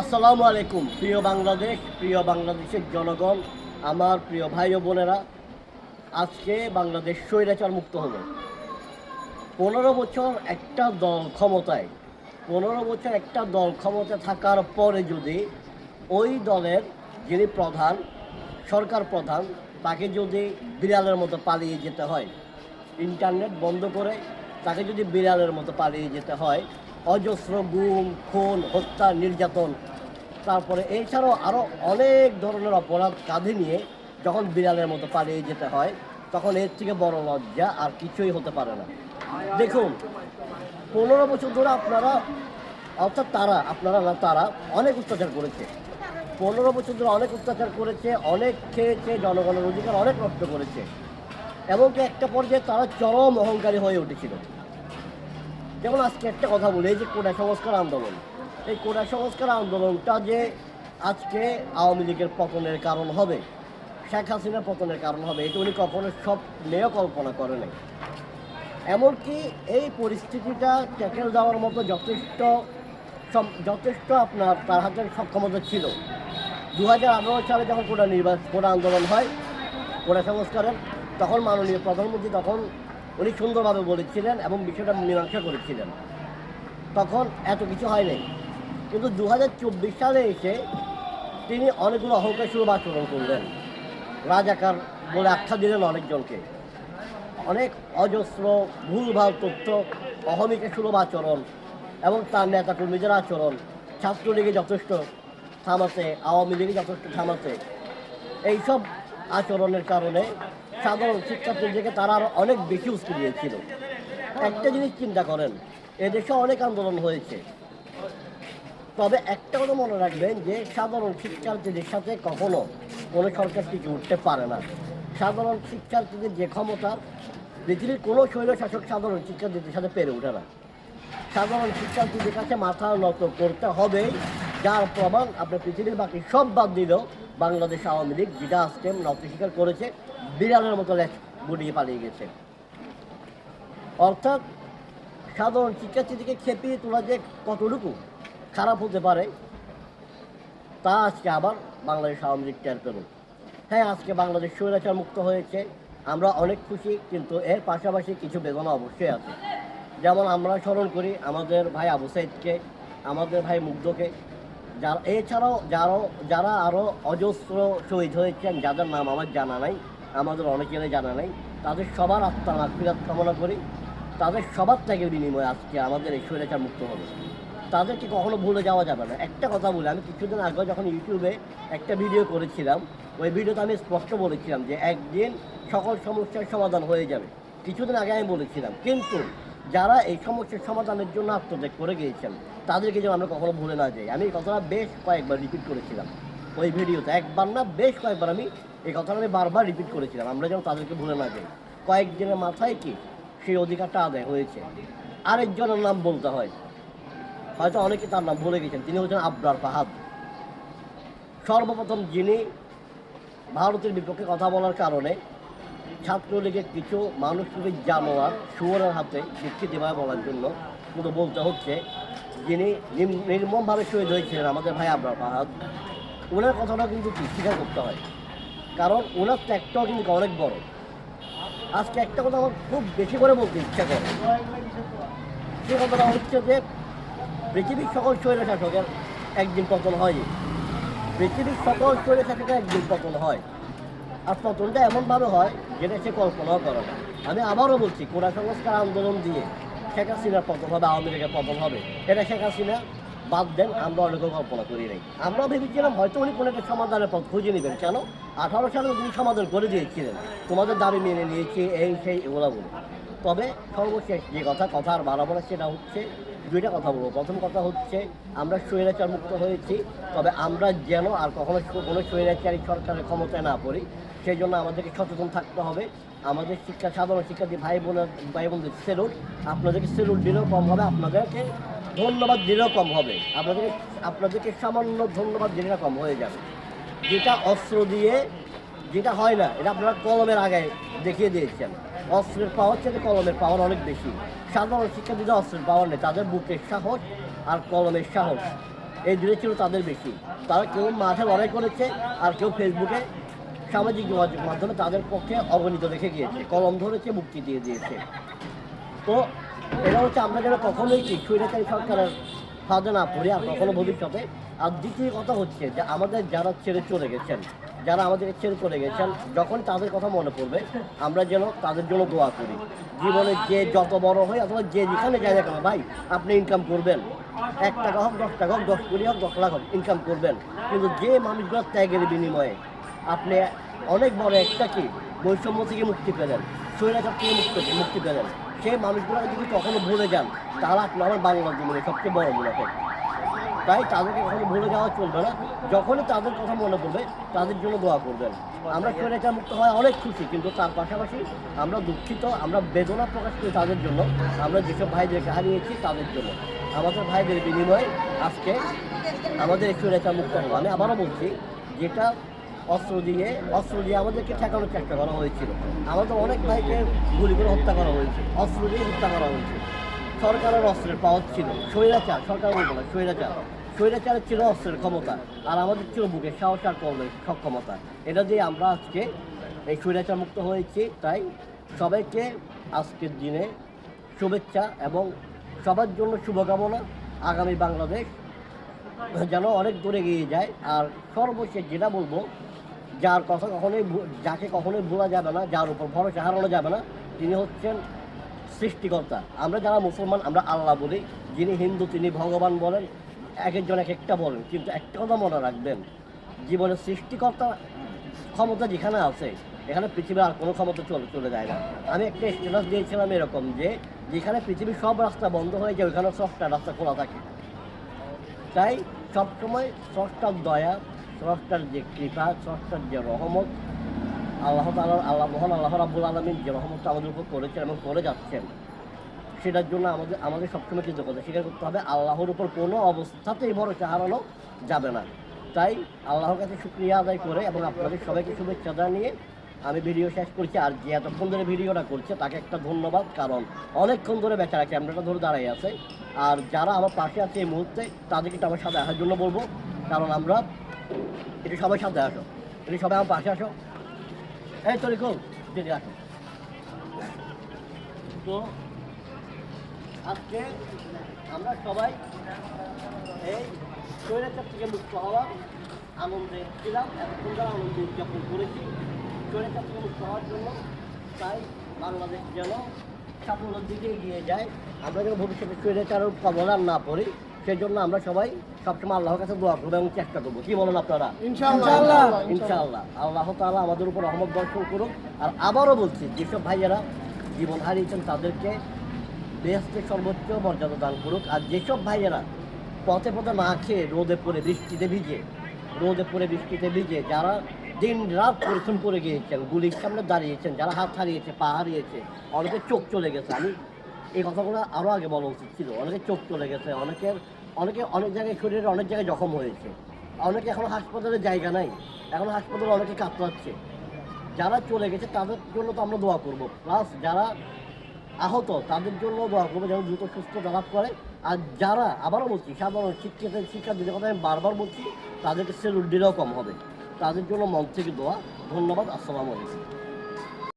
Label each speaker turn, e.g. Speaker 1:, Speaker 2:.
Speaker 1: আসসালামু আলাইকুম, প্রিয় বাংলাদেশ, প্রিয় বাংলাদেশের জনগণ, আমার প্রিয় ভাই ও বোনেরা, আজকে বাংলাদেশ স্বৈরাচার মুক্ত হলো পনেরো বছর একটা দল ক্ষমতায়, পনেরো বছর একটা দল ক্ষমতায় থাকার পরে যদি ওই দলের যিনি প্রধান, সরকার প্রধান, তাকে যদি বিড়ালের মতো পালিয়ে যেতে হয়, ইন্টারনেট বন্ধ করে তাকে যদি বিড়ালের মতো পালিয়ে যেতে হয় অজস্র গুম, খুন, হত্যা, নির্যাতন। তারপরে এছাড়াও আরও অনেক ধরনের অপরাধ কাঁধে নিয়ে যখন বিড়ালের মতো পালিয়ে যেতে হয়, তখন এর থেকে বড় লজ্জা আর কিছুই হতে পারে না। দেখুন, পনেরো বছর ধরে আপনারা, অর্থাৎ তারা, আপনারা না, তারা অনেক অত্যাচার করেছে। পনেরো বছর ধরে অনেক অত্যাচার করেছে, অনেক খেয়েছে, জনগণের অধিকার অনেক নষ্ট করেছে। এমনকি একটা পর্যায়ে তারা চরম অহংকারী হয়ে উঠেছিল। যেমন আজকে একটা কথা বলি, এই যে কোটা সংস্কার আন্দোলন। এই কোটা সংস্কার আন্দোলনটা যে আজকে আওয়ামী লীগের পতনের কারণ হবে, শেখ হাসিনার পতনের কারণ হবে, এটা উনি কখনো স্বপ্নেও কল্পনা করে নাই। এমনকি এই পরিস্থিতিটা ট্যাকেল দেওয়ার মতো যথেষ্ট যথেষ্ট আপনার তার হাতে সক্ষমতা ছিল। দু হাজার আঠারো সালে যখন কোটা নির্বাচন কোটা আন্দোলন হয়, কোটা সংস্কারের, তখন মাননীয় প্রধানমন্ত্রী তখন উনি সুন্দরভাবে বলেছিলেন এবং বিষয়টা মীমাংসা করেছিলেন। তখন এত কিছু হয় নাই কিন্তু দু হাজার চব্বিশ সালে এসে তিনি অনেকগুলো অহংকার শুরু আচরণ করলেন। রাজাকার বলে আখ্যা দিলেন অনেকজনকে। অনেক অজস্র ভুলভাল তথ্য, অহমিকা সুলভ আচরণ এবং তার নেতা কর্মীদের আচরণ ছাত্রলীগে যথেষ্ট থামাতে, আওয়ামী লীগে যথেষ্ট থামাতে। এইসব আচরণের কারণে সাধারণ শিক্ষার্থীদেরকে তারা আরও অনেক বেশি উস্কে দিয়েছিল। একটা জিনিস চিন্তা করেন, এদেশে অনেক আন্দোলন হয়েছে। তবে একটা কথা মনে রাখবেন যে, সাধারণ শিক্ষার্থীদের সাথে কখনো কোনো সরকার টিকে উঠতে পারে না। সাধারণ শিক্ষার্থীদের যে ক্ষমতা, পৃথিবীর কোনো শৈল শাসক সাধারণ শিক্ষার্থীদের সাথে পেরে ওঠে না। সাধারণ শিক্ষার্থীদের কাছে মাথা নত করতে হবে যার প্রমাণ আপনার পৃথিবীর বাকি সব বাদ দিলেও বাংলাদেশ আওয়ামী লীগ, যেটা আজকে নত স্বীকার করেছে, বিড়ালের মতো লেখ গুটিয়ে পালিয়ে গেছে। অর্থাৎ সাধারণ শিক্ষার্থীদেরকে খেপিয়ে তোলা যে কতটুকু খারাপ হতে পারে, তা আজকে আবার বাংলাদেশ আওয়ামী লীগ টের পেল। হ্যাঁ আজকে বাংলাদেশ স্বৈরাচার মুক্ত হয়েছে, আমরা অনেক খুশি, কিন্তু এর পাশাপাশি কিছু বেদনা অবশ্যই আছে। যেমন আমরা স্মরণ করি আমাদের ভাই আবু সাইদকে, আমাদের ভাই মুগ্ধকে যারা এছাড়াও যারা যারা আরও অজস্র শহীদ হয়েছেন, যাদের নাম আমার জানা নাই, আমাদের অনেকেরই জানা নাই, তাদের সবার আত্মা মাতৃরাত কামনা করি। তাদের সবার ত্যাগের বিনিময়ে আজকে আমাদের এই স্বৈরাচার মুক্ত হবে। তাদেরকে কখনো ভুলে যাওয়া যাবে না। একটা কথা বলি, আমি কিছুদিন আগে যখন ইউটিউবে একটা ভিডিও করেছিলাম, ওই ভিডিওতে আমি স্পষ্ট বলেছিলাম যে একদিন সকল সমস্যার সমাধান হয়ে যাবে। কিছুদিন আগে আমি বলেছিলাম, কিন্তু যারা এই সমস্যার সমাধানের জন্য আত্মত্যাগ করে গিয়েছেন তাদেরকে যেন আমরা কখনো ভুলে না যাই। আমি এই কথাটা বেশ কয়েকবার রিপিট করেছিলাম। ওই ভিডিওতে একবার না বেশ কয়েকবার আমি এই কথাটা আমি বারবার রিপিট করেছিলাম। আমরা যেন তাদেরকে ভুলে না যাই। কয়েকজনের মাথায় কি? সেই অধিকারটা আদায় হয়েছে। আরেকজনের নাম বলতে হয়। হয়তো অনেকে তার নাম ভুলে গেছেন। তিনি হচ্ছেন আবরার ফাহাদ সর্বপ্রথম যিনি ভারতের বিপক্ষে কথা বলার কারণে ছাত্রলীগের কিছু মানুষকে জানোয়ার সুয়ারের হাতে স্বীকৃতিভাবে বলার জন্য কিন্তু বলতে হচ্ছে যিনি নির্মমভাবে শহীদ হয়েছিলেন আমাদের ভাই আবরার ফাহাদ ওনার কথাটা কিন্তু স্বীকার করতে হয়। কারণ ওনার ত্যাগটাও কিন্তু অনেক বড়। আজকে একটা কথা আমার খুব বেশি করে বলতে ইচ্ছা করে। সে কথাটা হচ্ছে যে, পৃথিবীর সকল শৈল শাসকের একদিন পতন হয় পৃথিবীর সকল শৈল শাসকের একদিন পতন হয়। আর পতনটা এমনভাবে হয় যেটা সে কল্পনাও করে না। আমি আবারও বলছি, কোটা সংস্কার আন্দোলন দিয়ে শেখ হাসিনার পতন হবে আওয়ামী লীগের পতন হবে এটা শেখ হাসিনা বাদ দেন, আমরা অনেকেও কল্পনা করি নাই। আমরা ভেবেছিলাম হয়তো উনি কোনো একটা সমাধানের পথ খুঁজে নেবেন। কেন? আঠারো সালে উনি সমাধান করে দিয়েছিলেন। তোমাদের দাবি মেনে নিয়েছি, এই, সেই, এগুলো বলে। তবে সর্বশেষ যে কথা কথা আর বাড়াবো সেটা হচ্ছে দুইটা কথা বলব। প্রথম কথা হচ্ছে, আমরা স্বৈরাচার মুক্ত হয়েছি, তবে আমরা যেন আর কখনো কোনো স্বৈরাচারী সরকারের ক্ষমতায় না পড়ি। সেই জন্য আমাদেরকে সচেতন থাকতে হবে। আমাদের শিক্ষা, সাধারণ শিক্ষার্থী ভাই বোনের ভাই বোনদের সেলুট আপনাদেরকে সেলুট দিলেও কম হবে, আপনাদেরকে ধন্যবাদ দিলেও কম হবে। আপনাদেরকে আপনাদেরকে সামান্য ধন্যবাদ দিলেও কম হয়ে যাবে। যেটা অস্ত্র দিয়ে, যেটা হয় না, এটা আপনারা কলমের আগে দেখিয়ে দিয়েছেন অস্ত্রের পাওয়ার চেয়ে কলমের পাওয়ার অনেক বেশি। সাধারণ শিক্ষার্থীদের অস্ত্রের পাওয়ার নেই। তাদের বুকের সাহস আর কলমের সাহস, এই দুটো ছিল তাদের বেশি। তারা কেউ মাঠে লড়াই করেছে আর কেউ ফেসবুকে সামাজিক যোগাযোগ মাধ্যমে তাদের পক্ষে অগণিত রেখে গিয়েছে। কলম ধরেছে, মুক্তি দিয়ে দিয়েছে। তো এটা হচ্ছে যেন কখনোই কি সরকারের ফাঁদে না পড়ি আর কখনো ভবিষ্যতে আর দ্বিতীয় কথা হচ্ছে যে আমাদের যারা ছেড়ে চলে গেছেন, যারা আমাদেরকে ছেড়ে চলে গেছেন, যখন তাদের কথা মনে পড়বে, আমরা যেন তাদের জন্য দোয়া করি। জীবনে যে যত বড় হয়, অথবা যে যেখানে যায় না কেন, ভাই, আপনি ইনকাম করবেন। এক টাকা হোক, দশ টাকা হোক, দশ কোটি হোক, দশ লাখ হোক ইনকাম করবেন। কিন্তু যে মানুষগুলো ত্যাগের বিনিময়ে আপনি অনেক বড় একটা কি, বৈষম্য থেকে মুক্তি পেলেন, স্বৈরাচার থেকে মুক্তি মুক্তি পেলেন। সেই মানুষগুলোকে যদি কখনো ভুলে যান, তারা আপনি আমার বাংলার জীবনে সবচেয়ে বড় মুনাফেক। তাই তাদেরকে কখনো ভুলে যাওয়া চলবে না। যখনই তাদের কথা মনে পড়বে, তাদের জন্য দোয়া করবেন। আমরা স্বৈরাচার মুক্ত হয় অনেক খুশি, কিন্তু তার পাশাপাশি আমরা দুঃখিত, আমরা বেদনা প্রকাশ করি তাদের জন্য। আমরা যেসব ভাইদেরকে হারিয়েছি তাদের জন্য। আমাদের ভাইদের বিনিময়ে আজকে আমাদের স্বৈরাচার মুক্ত হব আমি আবারও বলছি, যেটা অস্ত্র দিয়ে অস্ত্র দিয়ে আমাদেরকে ঠেকানোর চেষ্টা করা হয়েছিল। আমাদের অনেক ভাইকে গুলি করে হত্যা করা হয়েছে, অস্ত্র দিয়ে হত্যা করা হয়েছে। সরকারের অস্ত্রের পাওয়ার ছিল। স্বৈরাচার, সরকার বলব না, স্বৈরাচার। স্বৈরাচারের ছিল অস্ত্রের ক্ষমতা, আর আমাদের ছিল বুকের সাহস আর সক্ষমতা। এটা দিয়ে আমরা আজকে এই স্বৈরাচার মুক্ত হয়েছি। তাই সবাইকে আজকের দিনে শুভেচ্ছা এবং সবার জন্য শুভকামনা। আগামী বাংলাদেশ যেন অনেক দূরে এগিয়ে যায়। আর সর্বশেষ যেটা বলব, যার কথা কখনোই যাকে কখনোই ভোলা যাবে না, যার উপর ভরসা হারানো যাবে না, তিনি হচ্ছেন সৃষ্টিকর্তা। আমরা যারা মুসলমান, আমরা আল্লাহ বলি। যিনি হিন্দু, তিনি ভগবান বলেন। এক একজন এক একটা বলেন, কিন্তু একটা কথা মনে রাখবেন, জীবনের সৃষ্টিকর্তা ক্ষমতা যেখানে আছে, এখানে পৃথিবীর আর কোনো ক্ষমতা চলে চলে যায় না। আমি একটা স্ট্যাটাস দিয়েছিলাম এরকম যে, যেখানে পৃথিবীর সব রাস্তা বন্ধ হয়ে যায়, ওইখানে সবটা রাস্তা খোলা থাকে। তাই সবসময় স্রষ্টার দয়া স্রষ্টার যে কৃপা স্রষ্টার যে রহমত, আল্লাহ তাআলা আল্লাহ মহান আল্লাহ রাব্বুল আলমিন যে রহমতটা আমাদের উপর করেছেন এবং করে যাচ্ছেন সেটার জন্য আমাদের আমাদের সবসময় কৃতজ্ঞতা। স্বীকার করতে হবে, আল্লাহর উপর কোনো অবস্থাতেই ভরসা হারানো যাবে না। তাই আল্লাহর কাছে শুক্রিয়া আদায় করে এবং আপনাদের সবাইকে শুভেচ্ছা জানিয়ে আমি ভিডিও শেষ করছি। আর যে এতক্ষণ ধরে ভিডিওটা করছে, তাকে একটা ধন্যবাদ। কারণ অনেকক্ষণ ধরে বেচারা ক্যামেরাটা ধরে দাঁড়িয়ে আছে। আর যারা আমার পাশে আছে এই মুহূর্তে, তাদেরকে আমার সাথে আসার জন্য বলব। কারণ আমরা একটু সবাই সাথে আসো। একটু সবাই আমার পাশে আসো। এই তোর খুব দিদি আসো। তো আজকে আমরা সবাই এই স্বৈরাচার থেকে মুক্ত হওয়ার আনন্দে ছিলাম এত সুন্দর আনন্দ উদযাপন করেছি। স্বৈরাচার থেকে মুক্ত হওয়ার জন্য তাই বাংলাদেশ যেন সাফল্যের দিকে এগিয়ে যায়। আমরা যেন ভবিষ্যতে স্বৈরাচারের কবল আর না পড়ি সেই জন্য আমরা সবাই সবসময় আল্লাহর কাছে দোয়া করব এবং চেষ্টা করব। কি বলেন আপনারা?
Speaker 2: ইনশাআল্লাহ।
Speaker 1: ইনশাআল্লাহ। আল্লাহ তাআলা আমাদের উপর রহমত বর্ষণ করুক। আর আবারও বলছি যেসব ভাইয়েরা জীবন হারিয়েছেন তাদেরকে বেহেস্তের সর্বোচ্চ মর্যাদা দান করুক। আর যেসব ভাইয়েরা পথে পথে না খেয়ে রোদে পড়ে বৃষ্টিতে ভিজে, রোদে পড়ে বৃষ্টিতে ভিজে, যারা দিন রাত পরিশ্রম করে গিয়েছেন, গুলির সামনে দাঁড়িয়েছেন, যারা হাত হারিয়েছে, পা হারিয়েছে, অনেকের চোখ চলে গেছে। আমি এই কথাগুলো আরও আগে বলা উচিত ছিল। অনেকের চোখ চলে গেছে, অনেকের, অনেকে অনেক জায়গায় শরীরে অনেক জায়গায় জখম হয়েছে। অনেকে এখন হাসপাতালে জায়গা নাই। এখন হাসপাতালে অনেকে কাতরাচ্ছে। যারা চলে গেছে, তাদের জন্য তো আমরা দোয়া করব। প্লাস যারা আহত, তাদের জন্য দোয়া করব যেন দ্রুত সুস্থ লাভ করে। আর যারা আবারও বলছি, সাধারণ শিক্ষিত শিক্ষা দিতে কথা আমি বারবার বলছি তাদেরকে সেলুট দিলেও কম হবে। তাদের জন্য মন থেকে দোয়া। ধন্যবাদ, আসসালামু আলাইকুম।